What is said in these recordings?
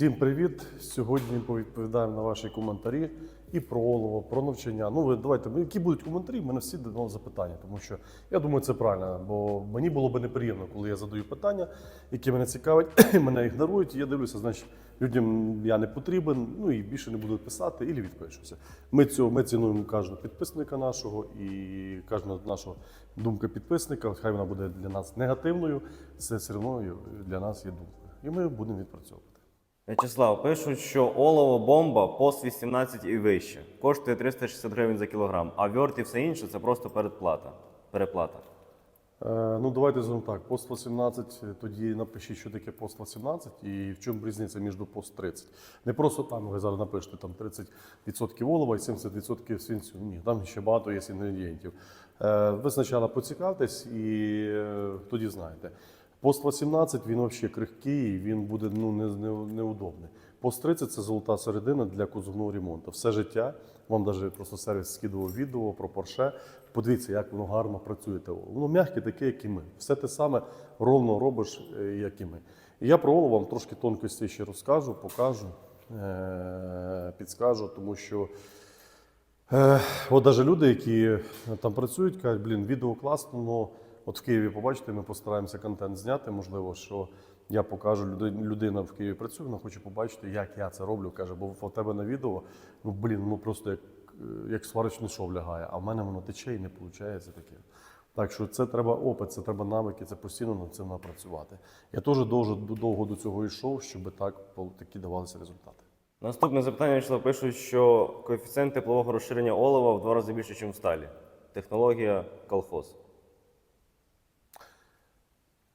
Всім привіт! Сьогодні повідповідаємо на ваші коментарі і про олово, про навчання. Ну, ви давайте, які будуть коментарі, в мене всі до запитання, тому що я думаю, це правильно, бо мені було би неприємно, коли я задаю питання, які мене цікавлять, мене ігнорують. і Я дивлюся, значить, людям я не потрібен, ну і більше не буду писати, і відпишуся. Ми цього ми цінуємо кожного підписника нашого і кожного нашого думка підписника. Хай вона буде для нас негативною, це все одно для нас є думкою. І ми будемо відпрацьовувати. В'ячеслав, пишуть, що олово бомба пост 18 і вище. Коштує 360 гривень за кілограм, а вьорт і все інше це просто передплата. Переплата. Е, Ну, давайте зробимо так. Пост 18, тоді напишіть, що таке пост 18 і в чому різниця між пост 30. Не просто там ви зараз напишете там 30% олова і 70% свинцю. Ні, там ще багато є інгредієнтів. Е, Ви спочатку поцікавтесь і е, тоді знаєте. Пост 18 він взагалі крихкий, він буде ну, не, не, неудобний. Пост 30 це золота середина для кузовного ремонту. Все життя. Вам навіть просто сервіс скидував відео про Porsche. Подивіться, як воно гарно працює. Воно м'яке, таке, як і ми. Все те саме ровно робиш, е, як і ми. І я про олово вам трошки тонкості ще розкажу, покажу, е- підскажу, тому що. Е, от навіть люди, які там працюють, кажуть, блін, відео класно, але от в Києві побачите, ми постараємося контент зняти. Можливо, що я покажу людина в Києві працює, вона хоче побачити, як я це роблю. Каже, бо в тебе на відео, ну блін, ну просто як, е, як сварочний шов лягає, а в мене воно тече і не виходить таке. Так що це треба опит, це треба навики, це постійно над цим напрацювати. Я теж дуже довго до цього йшов, щоб так такі давалися результати. Наступне запитання В'ячеслав, пишуть, що коефіцієнт теплового розширення олова в два рази більше, ніж в сталі. Технологія колхоз.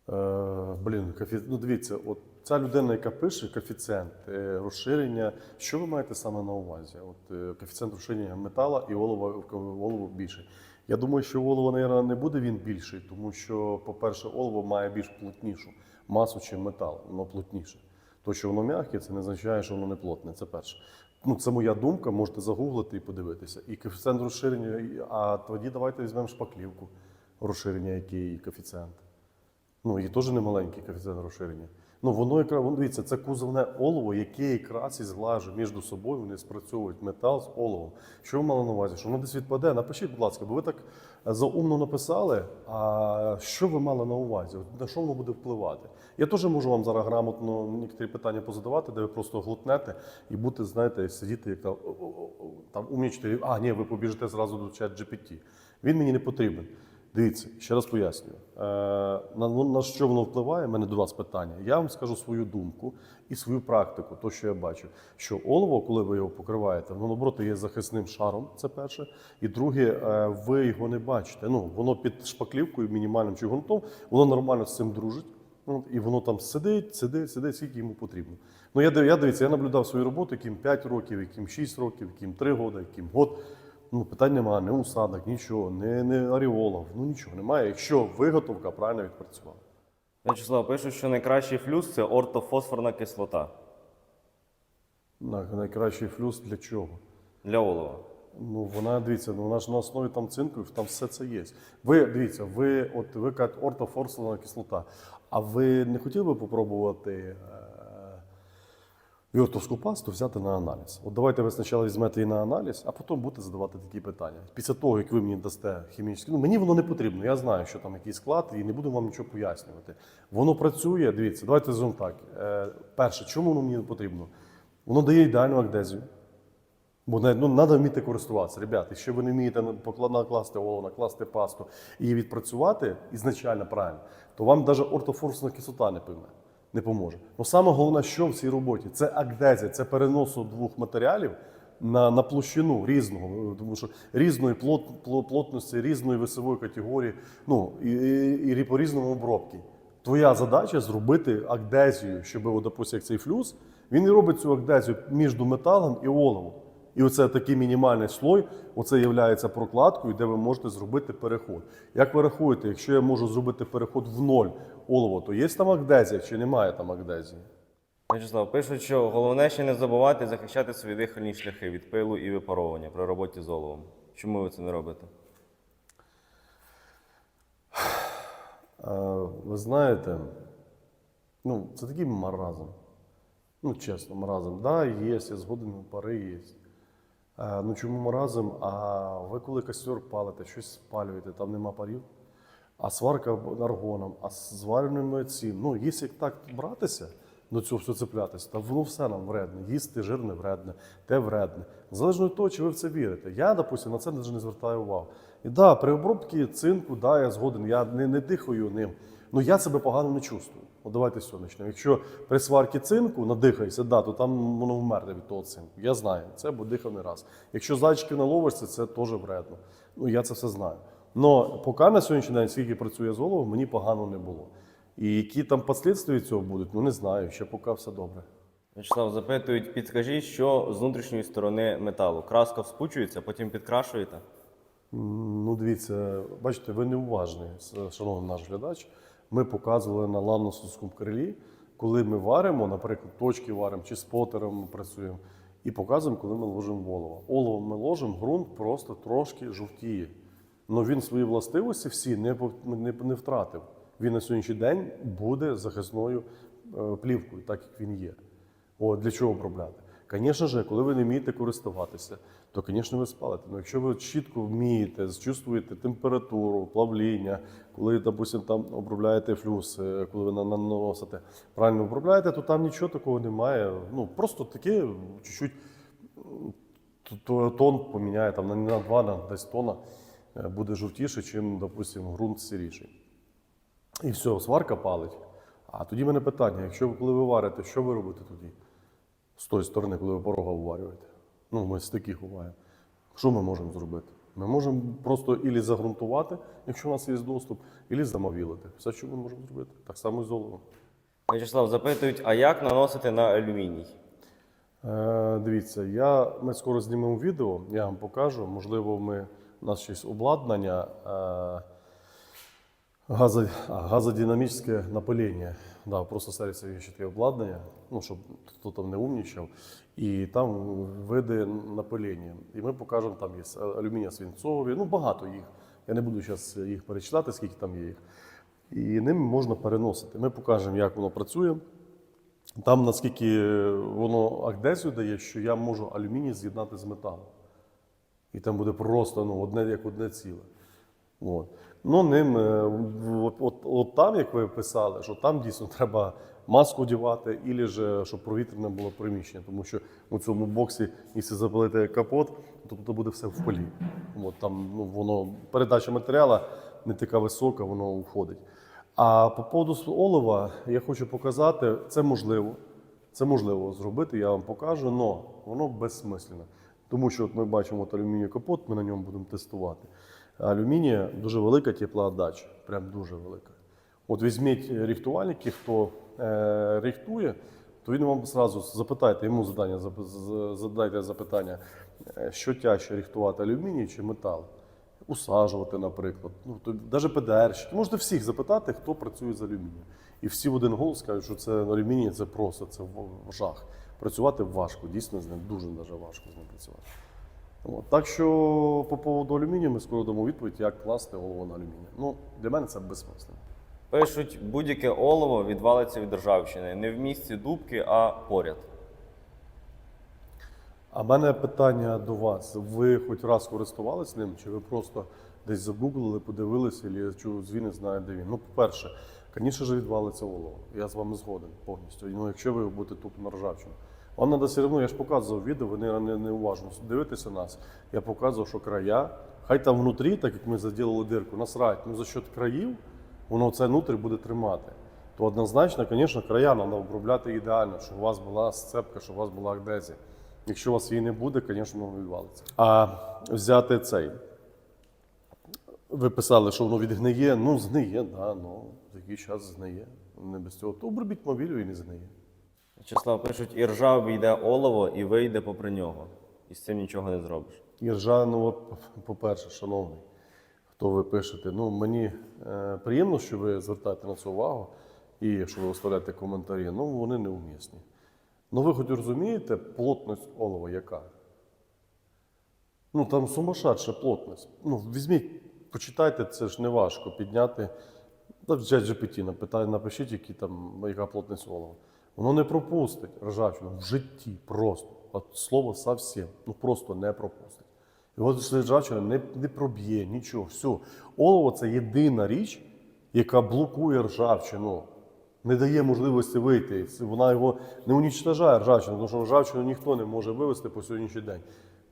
Е, блін, ну дивіться, от ця людина, яка пише коефіцієнт е, розширення, що ви маєте саме на увазі? От е, коефіцієнт розширення метала і олово більший. Я думаю, що у олова, мабуть, не буде він більший, тому що, по-перше, олово має більш плотнішу масу, ніж метал, воно плотніше. То, що воно м'яке, це не означає, що воно не плотне. Це перше. Ну, це моя думка, можете загуглити і подивитися. І коефіцієнт розширення, а тоді давайте візьмемо шпаклівку розширення, який коефіцієнт. Ну, і теж не маленький коефіцієнт розширення. Ну, воно якраз, воно, дивіться, це кузовне олово, яке якраз і зглажує між собою, вони спрацьовують метал з оловом. Що ви мали на увазі? Що воно десь відпаде? Напишіть, будь ласка, бо ви так заумно написали. А що ви мали на увазі? На що воно буде впливати? Я теж можу вам зараз грамотно некоторі питання позадавати, де ви просто глотнете і будете, знаєте, сидіти як там, там умнічте. А, ні, ви побіжите зразу до чат GPT. Він мені не потрібен. Дивіться, ще раз пояснюю. Е, на, ну, на що воно впливає? У мене до вас питання. Я вам скажу свою думку і свою практику, то, що я бачу. Що олово, коли ви його покриваєте, воно наоборот є захисним шаром, це перше. І друге, е, ви його не бачите. Ну, воно під шпаклівкою, мінімальним чи ґрунтом, воно нормально з цим дружить. Ну, і воно там сидить, сидить, сидить, скільки йому потрібно. Ну, я, я дивіться, я наблюдав свою роботу, яким 5 років, яким 6 років, яким 3 роки, яким год. Ну, питань немає, не усадок, нічого, не, не аріолов, ну нічого немає, якщо виготовка правильно відпрацювала. В'ячеслав, пишуть, що найкращий флюс це ортофосфорна кислота На- Найкращий флюс для чого? для олова. Ну, вона дивіться, ну вона ж на основі там цинку, там все це є. Ви дивіться, ви от ви кажете ортофорсована кислота. А ви не хотіли би попробувати е, йортовську пасту взяти на аналіз? От давайте ви спочатку візьмете її на аналіз, а потім будете задавати такі питання. Після того, як ви мені дасте хімічні, ну мені воно не потрібно. Я знаю, що там якийсь склад, і не буду вам нічого пояснювати. Воно працює. Дивіться, давайте зробимо так. Е, перше, чому воно мені потрібно? Воно дає ідеальну агдезію. Бо ну, треба вміти користуватися. Ребята, якщо ви не вмієте накласти олово, накласти пасту і відпрацювати ізначально правильно, то вам навіть ортофорсна кислота не пойме, не поможе. Ну саме головне, що в цій роботі, це агдезія, це переносу двох матеріалів на, на площину різного, тому що різної плот, плотності, різної весової категорії, ну і, і, і по різному обробці. Твоя задача зробити агдезію, щоб, от, допустим, як цей флюс, він і робить цю агдезію між металом і оловом. І оце такий мінімальний слой, оце є прокладкою, де ви можете зробити переход. Як ви рахуєте, якщо я можу зробити переход в ноль олово, то є там агдезія чи немає там агдезії? В'ячеслав, пишуть, що головне ще не забувати захищати свої дихальні шляхи від пилу і випаровування при роботі з оловом. Чому ви це не робите? Ви знаєте, ну, це такий маразм. Ну, чесно, маразм. Да, є, я згоден, пари є. Ну чому маразм? А ви коли костер палите, щось спалюєте, там нема парів, а сварка аргоном, а з звареними цим. Ну, якщо так братися, до цього все цеплятися, то воно все нам вредне. Їсти жирне вредне, те вредне. Залежно від того, чи ви в це вірите. Я, допустим, на це навіть не звертаю увагу. І да, при обробці цинку, да, я згоден, я не, не дихаю ним. Ну я себе погано не чувствую. От давайте почнемо. Якщо при сварці цинку надихаєшся, да, то там воно вмерне від того цинку. Я знаю, це бо дихав не раз. Якщо зайчиків наловишся, це теж вредно. Ну я це все знаю. Но поки на сьогоднішній день, скільки працює з головою, мені погано не було. І які там послідствия цього будуть, ну не знаю. Ще поки все добре. Вячеслав, запитують, підскажіть, що з внутрішньої сторони металу? Краска вспучується, потім підкрашуєте? Ну, дивіться, бачите, ви неуважний, шановний наш глядач. Ми показували на ламносовському крилі, коли ми варимо, наприклад, точки варимо чи спотером ми працюємо, і показуємо, коли ми ложимо олово. Олово ми ложимо, ґрунт просто трошки жовтіє. Ну він свої властивості всі не, не, не втратив. Він на сьогоднішній день буде захисною е, плівкою, так як він є. О, для чого обробляти? Звісно ж, коли ви не вмієте користуватися, то, звісно, ви спалите. Ну, якщо ви чітко вмієте, чувствуєте температуру, плавління, коли, допустим, там обробляєте флюс, е, коли ви наносите, правильно обробляєте, то там нічого такого немає. Ну, просто таке чуть-чуть тон поміняє, там на- не на 2, на десь тона буде жовтіше, чим, допустим, ґрунт сиріший. І все, сварка палить. А тоді в мене питання: якщо ви коли ви варите, що ви робите тоді? З тої сторони, коли ви порога вварюєте? Ну, ми з таких буває. Що ми можемо зробити? Ми можемо просто ілі загрунтувати, якщо у нас є доступ, ілі замовілити. Все, що ми можемо зробити. Так само і з. Вячеслав, запитують, а як наносити на алюміній? Е, дивіться, я, ми скоро знімемо відео, я вам покажу. Можливо, ми, у нас щось обладнання. Е, Газо, газодинамічне напилення. Да, просто сервіси є ще таке обладнання, ну, щоб хто там не умнічав. І там види напилення. І ми покажемо, там є алюмінія свинцові, ну багато їх. Я не буду зараз їх перечитати, скільки там є їх. І ними можна переносити. Ми покажемо, як воно працює. Там наскільки воно адгезію дає, що я можу алюміній з'єднати з металом. І там буде просто ну, одне як одне ціле. От. Ну, ним, е, от, от, от там, як ви писали, що там дійсно треба маску одягати, і ж, щоб провітряне було приміщення. Тому що у цьому боксі, якщо запалити капот, то тут буде все в полі. От, там, ну, воно, передача матеріалу не така висока, воно уходить. А по поводу олова я хочу показати, це можливо. Це можливо зробити, я вам покажу, але воно безсмислено. Тому що от ми бачимо от алюмінієвий капот, ми на ньому будемо тестувати. Алюмінія дуже велика теплоотдача, прям дуже велика. От візьміть ріхтувальники, хто е, ріхтує, то він вам зразу запитайте, йому задання, задайте запитання, е, що тяжче ріхтувати алюміній чи метал. Усаджувати, наприклад. Ну, то, навіть ПДРщики. Можете всіх запитати, хто працює з алюмінієм. І всі в один голос кажуть, що це алюміній це просто це жах. Працювати важко, дійсно з ним дуже дуже важко з ним працювати. От. Так що по поводу алюмінію ми скоро дамо відповідь, як класти голову на алюміній. Ну, для мене це безсмислено. Пишуть, будь-яке олово відвалиться від ржавчини. Не в місці дубки, а поряд. А в мене питання до вас: ви хоч раз користувалися ним, чи ви просто десь загуглили, подивилися, і чую, звін не знає, де він? Ну, по-перше, звісно ж, відвалиться олово. Я з вами згоден повністю. Ну, якщо ви будете тупо на ржавчину. Вам треба все одно, я ж показував відео, ви не, не, уважно дивитеся нас. Я показував, що края, хай там внутрі, так як ми заділили дирку, насрать, ну за счет країв, воно це внутрі буде тримати. То однозначно, звісно, края треба обробляти ідеально, щоб у вас була сцепка, щоб у вас була адезія. Якщо у вас її не буде, звісно, воно відвалиться. А взяти цей. Ви писали, що воно відгниє. Ну, згниє, да, ну, за який час згниє. Не без цього. То обробіть мобілю і не згниє. Вячеслав пишуть, і ржа війде олово і вийде попри нього. І з цим нічого не зробиш. Іржа, ну, от, по-перше, шановний, хто ви пишете, ну, мені е, приємно, що ви звертаєте на це увагу і що ви оставляєте коментарі, ну вони неумісні. Ну ви хоч розумієте плотність олова яка? Ну там сумасшедша плотність. Ну, візьміть, почитайте, це ж не важко підняти. Та GPT напитай- напишіть, які там, яка плотність олова. Воно не пропустить ржавчину в житті просто. От слово совсем. Ну просто не пропустить. От ржавчина не, не проб'є нічого. Все. Олово це єдина річ, яка блокує ржавчину. Не дає можливості вийти. Вона його не унічтожає ржавчину, тому що ржавчину ніхто не може вивести по сьогоднішній день.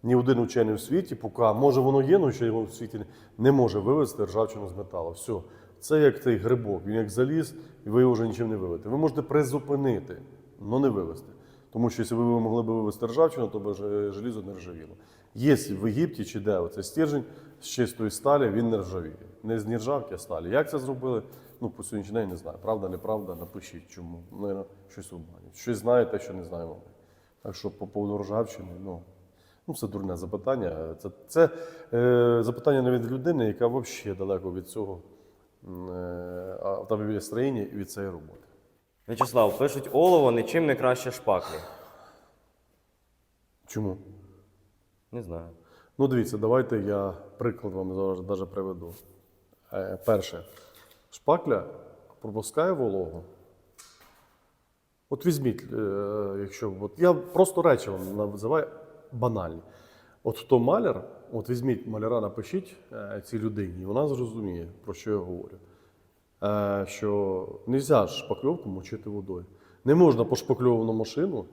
Ні один учений в світі, поки може воно є, але ще його в світі не- може вивести ржавчину з металу. Все. Це як цей грибок, він як заліз, і ви його вже нічим не виведете. Ви можете призупинити, але не вивести. Тому що якщо ви могли б вивести ржавчину, то б желізо не ржавіло. Є в Єгипті чи де оцей стержень з чистої сталі, він не ржавіє. Не з нержавки, а сталі. Як це зробили? Ну, по сьогоднішній день не знаю. Правда, неправда, напишіть чому. Ну, щось обманюють. Щось знаєте, що не знаємо. Так що по поводу ржавчини, ну, ну це дурне запитання. Це, це е, запитання не від людини, яка взагалі далеко від цього е, автомобілестроєння і від цієї роботи. В'ячеслав, пишуть, олово нічим не краще шпаклі. Чому? Не знаю. Ну, дивіться, давайте я приклад вам зараз даже приведу. Е, перше, шпакля пропускає вологу. От візьміть, е, якщо от я просто речі вам називаю банальні. От хто маляр, от візьміть маляра, напишіть е, цій людині, і вона зрозуміє, про що я говорю. Е, що не можна шпакльовку мочити водою. Не можна пошпакльовану машину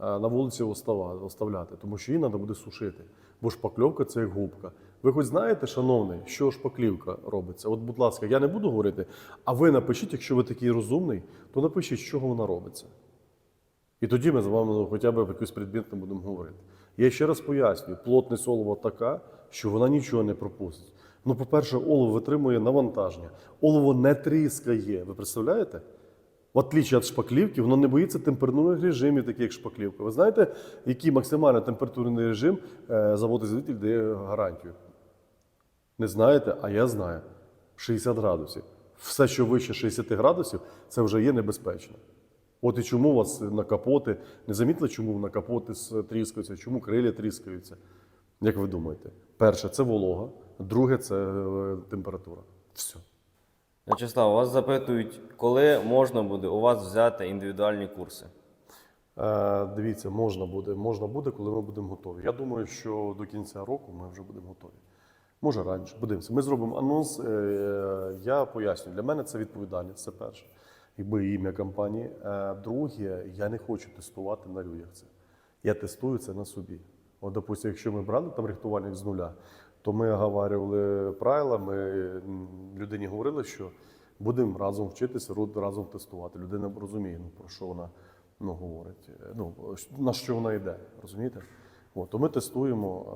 е, на вулиці оставляти, тому що її треба буде сушити. Бо шпакльовка це як губка. Ви хоч знаєте, шановний, що шпаклівка робиться? От, будь ласка, я не буду говорити, а ви напишіть, якщо ви такий розумний, то напишіть, з чого вона робиться. І тоді ми з вами ну, хоча б якусь предметно будемо говорити. Я ще раз пояснюю, плотність олова така, що вона нічого не пропустить. Ну, по-перше, олово витримує навантаження. Олово не тріскає. Ви представляєте? В отличие від шпаклівки, воно не боїться температурних режимів, таких як шпаклівка. Ви знаєте, який максимальний температурний режим е, завод-ізвитель дає гарантію? Не знаєте, а я знаю. 60 градусів. Все, що вище 60 градусів, це вже є небезпечно. От і чому у вас на капоти, не замітили, чому на капоти тріскаються, чому крилля тріскаються? Як ви думаєте? Перше, це волога, друге це е, температура. Все. В'ячеслав, вас запитують, коли можна буде у вас взяти індивідуальні курси. Е, дивіться, можна буде, можна буде, коли ми будемо готові. Я думаю, що до кінця року ми вже будемо готові. Може раніше. Подивимося. Ми зробимо анонс. Е, Я поясню, для мене це відповідальність. Це перше. Якби ім'я компанії. Е, Друге, я не хочу тестувати на людях це. Я тестую це на собі. От, допустим, якщо ми брали там рихтувальник з нуля, то ми оговарювали правила, ми людині говорили, що будемо разом вчитися, разом тестувати. Людина розуміє, ну, про що вона ну, говорить, е, ну, на що вона йде, розумієте? От, то ми тестуємо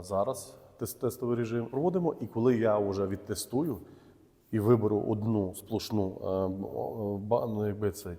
е, зараз тест, тестовий режим, проводимо, і коли я вже відтестую і виберу одну сплошну е, ну, якби цей,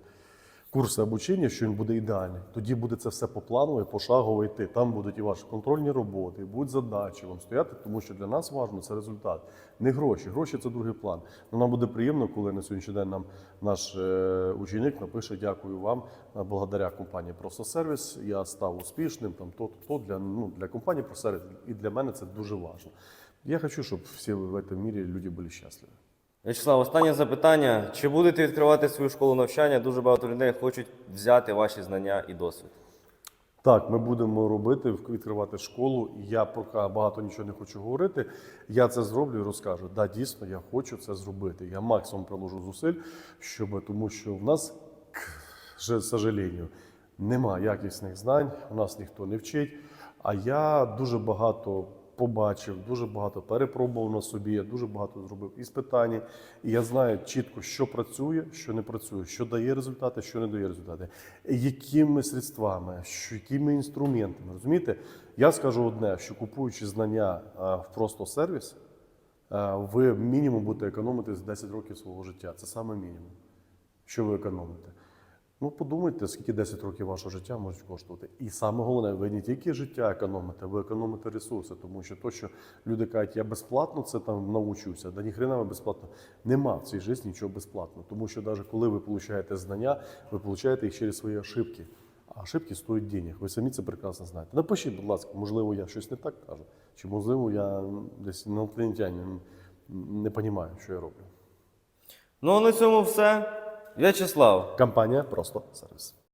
курси обучення, що він буде ідеальний, тоді буде це все по плану і пошагово йти. Там будуть і ваші контрольні роботи, і будуть задачі вам стояти, тому що для нас важливо це результат, не гроші. Гроші це другий план. Ну, нам буде приємно, коли на сьогоднішній день нам наш е, ученик напише дякую вам е, благодаря компанії Просто сервіс. Я став успішним. Там то, то для ну для компанії «Просервіс» і для мене це дуже важливо. Я хочу, щоб всі в цьому мірі люди були щасливі. В'ячеслав, останнє запитання. Чи будете відкривати свою школу навчання? Дуже багато людей хочуть взяти ваші знання і досвід. Так, ми будемо робити, відкривати школу. Я поки багато нічого не хочу говорити. Я це зроблю і розкажу. Да, дійсно, я хочу це зробити. Я максимум приложу зусиль, щоб тому що в нас, к сожалению, нема якісних знань, у нас ніхто не вчить. А я дуже багато побачив, дуже багато перепробував на собі, я дуже багато зробив іспитань. І я знаю чітко, що працює, що не працює, що дає результати, що не дає результати, якими средствами, що, якими інструментами. Розумієте? Я скажу одне: що купуючи знання в просто сервіс, ви мінімум будете економити з 10 років свого життя. Це саме мінімум. Що ви економите? Ну, подумайте, скільки 10 років вашого життя можуть коштувати. І саме головне, ви не тільки життя економите, ви економите ресурси, тому що то, що люди кажуть, я безплатно це там навчуся, да ніхрена ви безплатно. Нема в цій житті нічого безплатно. Тому що навіть коли ви получаєте знання, ви получаєте їх через свої ошибки. А ошибки стоять денег. Ви самі це прекрасно знаєте. Напишіть, будь ласка, можливо, я щось не так кажу, чи можливо, я десь інопланетянин не розумію, що я роблю. Ну на цьому все. В'ячеслав, Компанія просто сервіс.